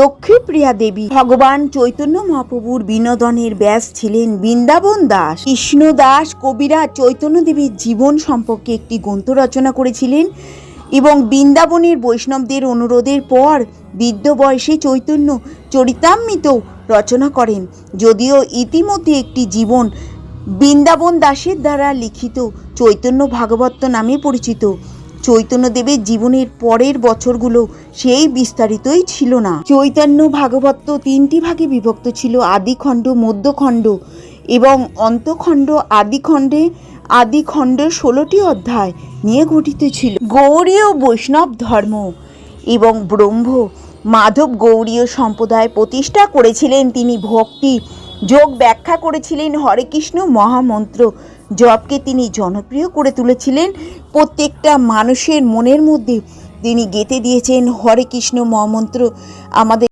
লক্ষ্মীপ্রিয়া দেবী। ভগবান চৈতন্য মহাপ্রভুর বিনোদনের ব্যাস ছিলেন বৃন্দাবন দাস। কৃষ্ণ দাস কবিরা চৈতন্য দেবীর জীবন সম্পর্কে একটি গ্রন্থ রচনা করেছিলেন এবং বৃন্দাবনের বৈষ্ণবদের অনুরোধের পর বৃদ্ধ বয়সে চৈতন্য চরিতামৃত রচনা করেন। যদিও ইতিমধ্যে একটি জীবন বৃন্দাবন দাসের দ্বারা লিখিত চৈতন্য ভাগবত নামে পরিচিত। চৈতন্যদেবের জীবনের পরের বছরগুলো সেই বিস্তারিতই ছিল না। চৈতন্য ভাগবত তিনটি ভাগে বিভক্ত ছিল, আদিখণ্ড, মধ্যখণ্ড এবং অন্তখণ্ড। আদিখণ্ডে আদিখণ্ডে ষোলোটি অধ্যায় নিয়ে গঠিত ছিল। গৌরীয় বৈষ্ণব ধর্ম এবং ব্রহ্ম মাধব গৌরীয় সম্প্রদায় প্রতিষ্ঠা করেছিলেন তিনি ভক্তি। যোগ ব্যাখ্যা করেছিলেন হরে কৃষ্ণ মহামন্ত্র জপকে তিনি জনপ্রিয় করে তুলেছিলেন। প্রত্যেকটা মানুষের মনের মধ্যে তিনি গেঁথে দিয়েছেন, হরে কৃষ্ণ মহামন্ত্র, আমাদের